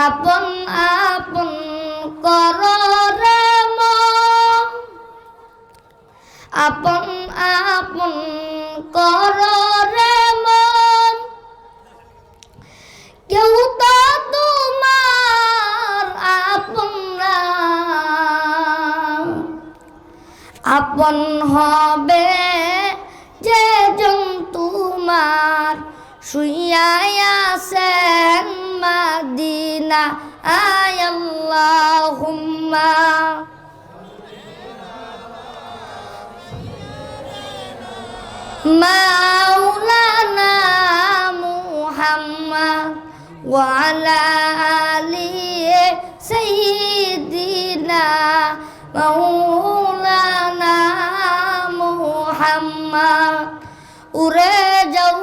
আপন আপন কর আপন আপন কর রে কেউ তোমার আপন আপন হবে যে জন شُيَّا আছেন মাদিনা آي اللهم. مولانا محمد وعلى آله سيدنا مولانا محمد. أرجو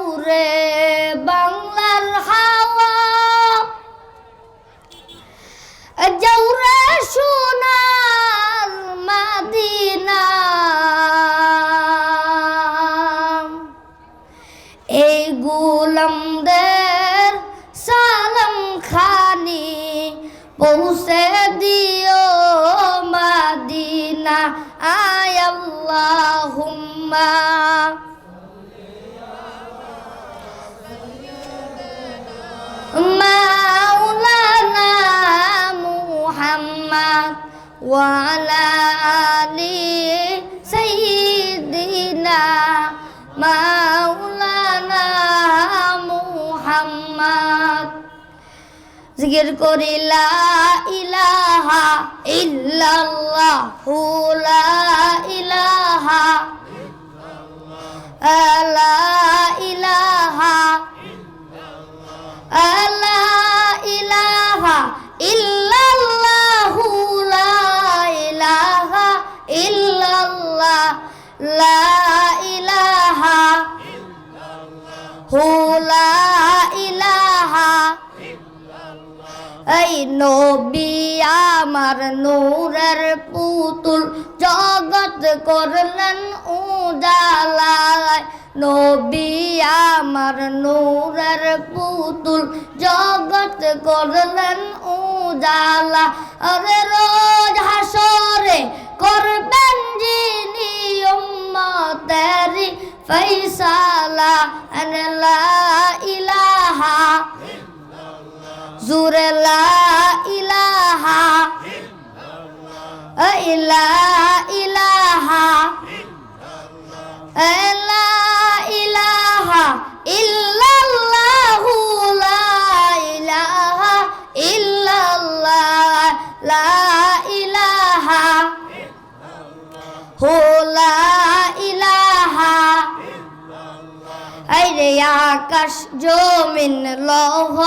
وعلى آل سيدنا مولانا محمد জিকির করি লা ইলাহা ইল্লাল্লাহু লা ইলাহা আলা এই নবী আমার নূরের পুতুল জগৎ করলেন উজালায়। নবী আমার নূরের পুতুল জগৎ করলেন উজালা। আরে রোজ হাসরে করবেন যিনি উম্মতেরি ফৈসালা আনলা ইলাহা জুরে লা ইলাহা ইলা ইলাহা। লা আকাশ জমিন, লৌহ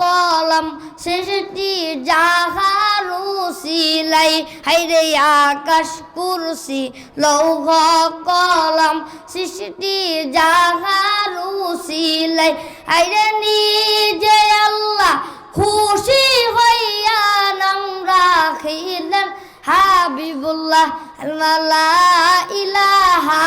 কলম সৃষ্টি, যাহারু সিলাই। হাইরে আকাশ কুরসি, লৌহ কলম সৃষ্টি, যাহারু সিলাই। হাইরে নিজে আল্লাহ খুশি হইয়া নাম রাখিলেন হাবিবুল্লাহ। ইলাহা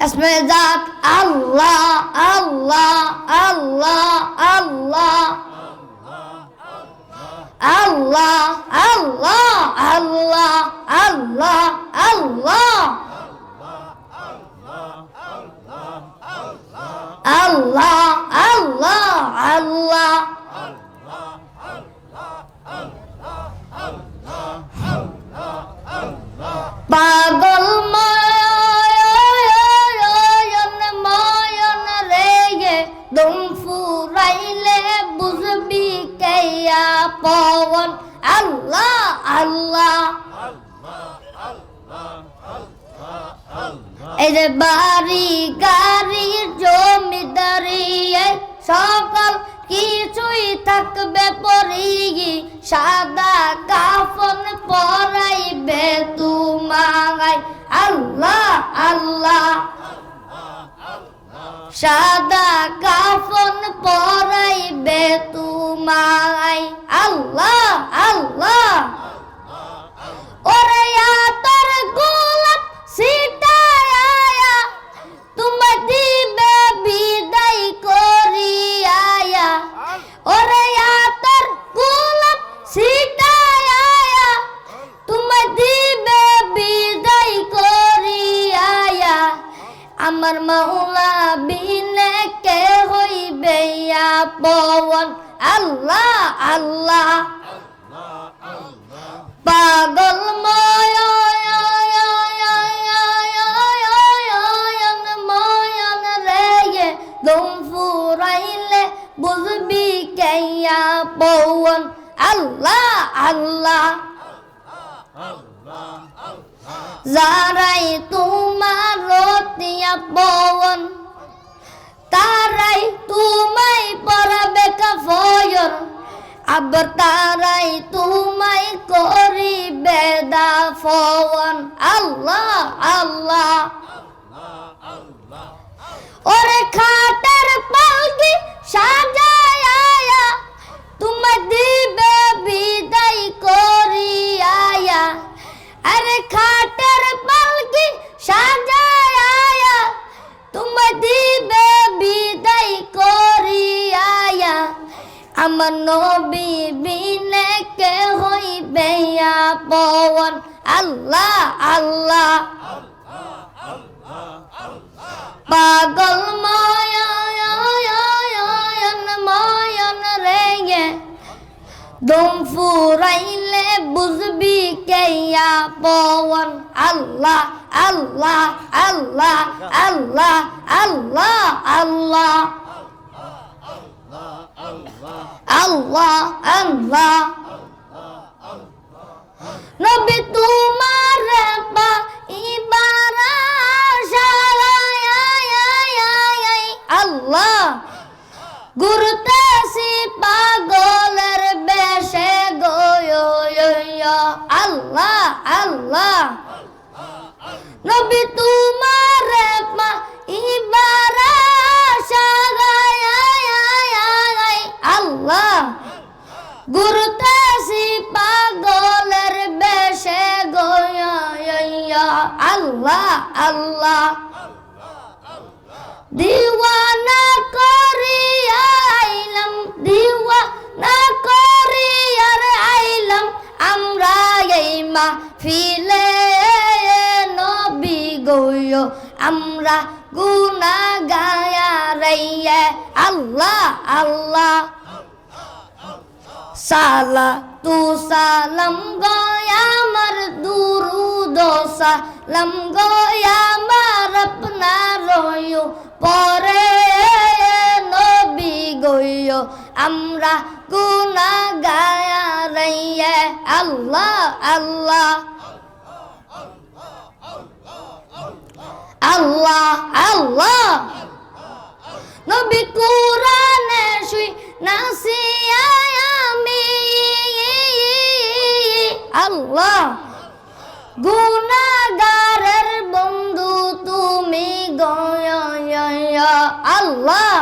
اسم ذات الله الله الله الله الله الله الله الله الله الله الله الله বাড়ি, গাড়ি জমিদারি সকল কিছুই থাকবে পরি সাদা কাফন পরাইবে তোমায়। আল্লাহ আল্লাহ। সাদা কাফন পরাইবে তোমায়। আল্লাহ আল্লাহ। ওরে তোর গোলাপ সিটায়া আল্লাহ আল্লাহ। যারাই তোমার রতিয়া পবন তারাই তোমায় পরাবে কাফয়ন আবার তারাই তোমায় করিবে দাফন। আল্লাহ আল্লাহ। ওরে খাটার পালকি সাজায়া আমার নবী বিনে কে হইবে পবন আল্লাহ আল্লাহ। পাগল ময়ন ময়ন রে দম ফুরাইলে বুঝবি কেয়া পবন আল্লাহ আল্লাহ আল্লাহ আল্লাহ আল্লাহ আল্লাহ। আল্লাহ আল্লাহ। নবী তোমার আল্লাহ আল্লাহ। দিওয়ানা করিয়া আইলাম, দিওয়ানা করিয়ার আইলাম। আমরা এই মা ফিলে নবী গইয় আমরা গুনা গায়া রাইয়া আল্লাহ আল্লাহ। সালা তু সালাম গয়া মর দুরুদ। সালাম গয়া মার আপনা রয়ো পরে নবী গইয় আমরা গুনা গায়া রাইয়া, আল্লাহ আল্লাহ। আল্লাহ আল্লাহ। নবী কুরআনে শুই নাসিয়া আমি। আল্লাহ। আল্লাহ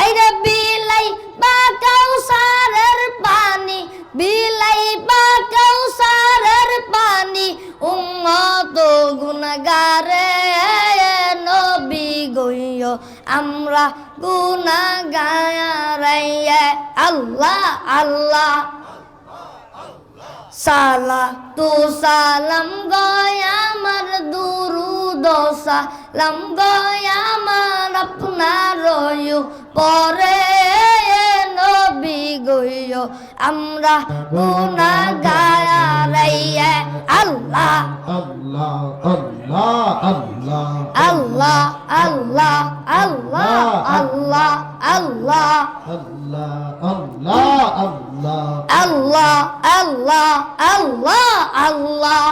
আইরে বিলাই বা কাউসারের পানি বিলাই বা কাউসারের পানি উম্মত গুনাগারে নবী গইয়। আমরা গুনাগারাইয়া আল্লাহ আল্লাহ। সালা তু সালাম গয়া আমার দুরুদ সালাম গয়া আমার আপনার পরে নবী গইয় আমরা গুনা গায়া রাইয়া আল্লাহ Allah, Allah, Allah. আল্লাহ আল্লাহ আল্লাহ আল্লাহ আল্লাহ Allah, Allah, Allah. আল্লাহ আল্লাহ আল্লাহ আল্লাহ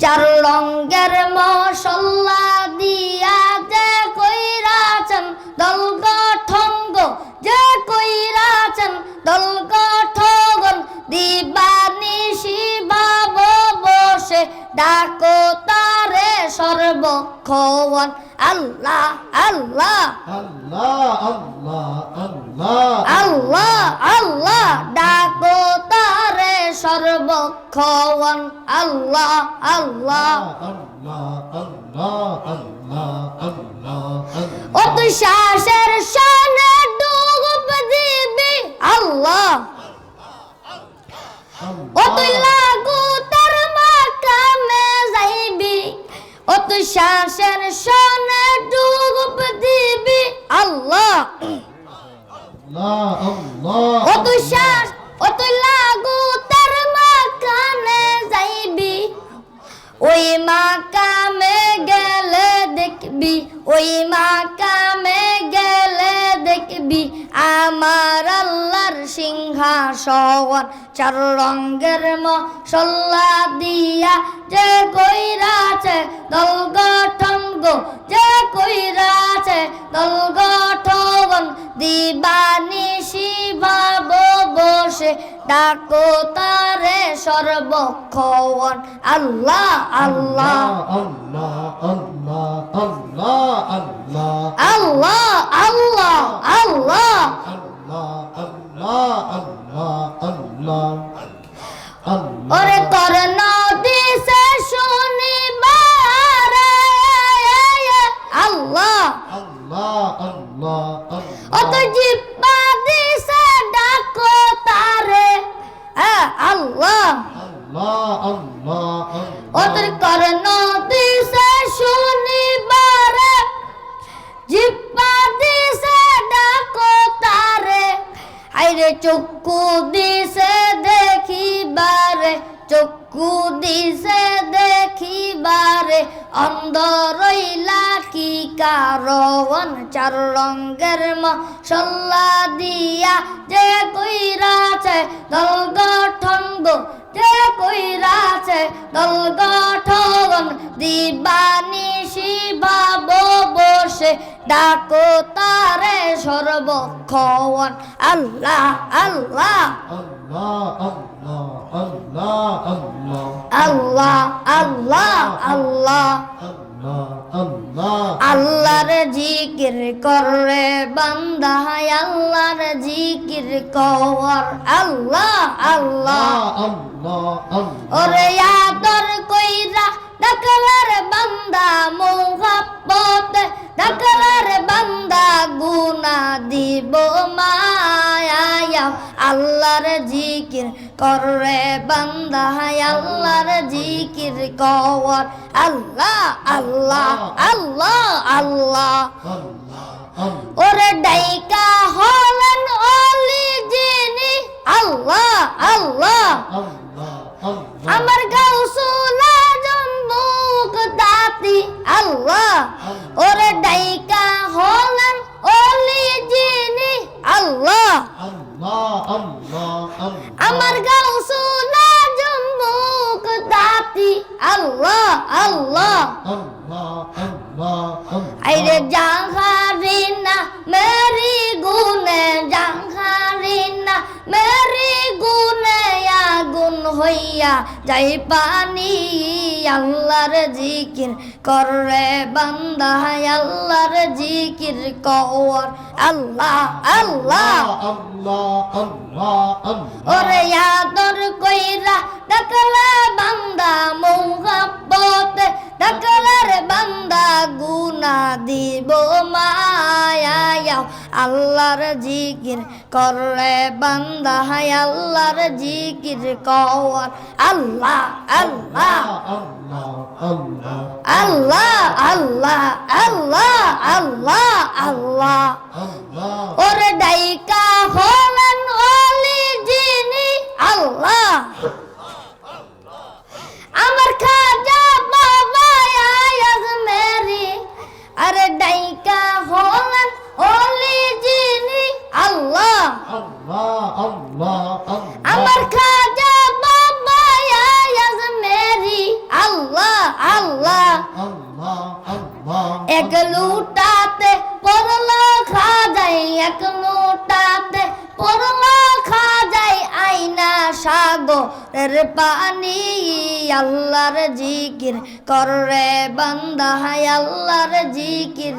চার রঙের মশল্লা দিয়া যে কইরাছেন দল গঠঙ্গ যে কইরাছেন দল গঠগন দিবানি শিবাব বসে ডাকো তারে সর্বক্ষণ আল্লাহ আল্লাহ। আল্লাহ আল্লাহ আল্লাহ। আল্লাহ আল্লাহ kawan Allah Allah. Allah Allah Allah Allah Ot şaşer şane doğup dibi Allah. Ot lagu tarma kame zaybi. Ot şaşer şane doğup dibi Allah. Allah Allah. Ot şaşer সিংহাসন চার রঙ্গের মশল্লা দিয়া যে কইরাছে দল গঠন গো, যে কইরাছে দল গঠন দিবানিশি ভাব বসে ডাকো তারে সর্বক্ষণ। আল্লাহ আল্লাহ আল্লাহ আল্লাহ আল্লাহ। আল্লাহ আল্লাহ আল্লাহ। আল্লাহ আল্লাহ আল্লাহ। আল্লাহ ওরে তোর নদী সে শুনিবার আল্লাহ। আল্লাহ আল্লাহ ও তো জিব্বা দিয়া যে কইরাছে দল গঠন গো। যে কইরাছে দল গঠন দিবানিশি ভাব বসে। ডাকো তারে সর্বক্ষণ। আল্লাহ আল্লাহ আল্লাহ আল্লাহ। আল্লাহ আল্লাহ আল্লাহ। আল্লাহ আল্লাহ আল্লাহ আল্লাহ আল্লাহর জিকির করে বান্দা আল্লাহর জিকির কর আল্লাহ আল্লাহ। ওরে আদর কইরা ডাকলার বান্দা মোহাব্বত, ডাকলার বান্দা গুনা দিব মায়া আল্লাহর জিকির করে বান্দা আল্লাহর জিকির কর আল্লাহ আল্লাহ আল্লাহ আল্লাহ। ওরে ডাইকা হলেন অলি যিনি। আল্লাহ আল্লাহ। আল্লাহ আল্লাহ আইরে জাহারিনা মেরি গুনে জাহারিনা মেরি গুনে আগুন হইয়া যাই পানি আল্লাহর জিকির করে বান্দা আল্লাহর জিকির কর আল্লাহ আল্লাহ ওরে আদর কইরা দেখলে বান্দা মোহাব্বত ডাকলার বান্দা গুনা দিব মায়া আল্লাহর জিকির করলে বান্দা আল্লাহর জিকির কর আল্লাহ আল্লাহ আল্লাহ আল্লাহ আল্লাহ আল্লাহ আল্লাহ। ওরে ডাইকা হলেন অলি যিনি আল্লাহ। আমার খাজা বাবা আয়াজ মেরি। আরে ডাইকা হলেন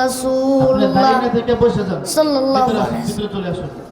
রাসূলুল্লাহ থেকে বসে যান। সাল্লাল্লাহু আলাইহি চলে আসুন।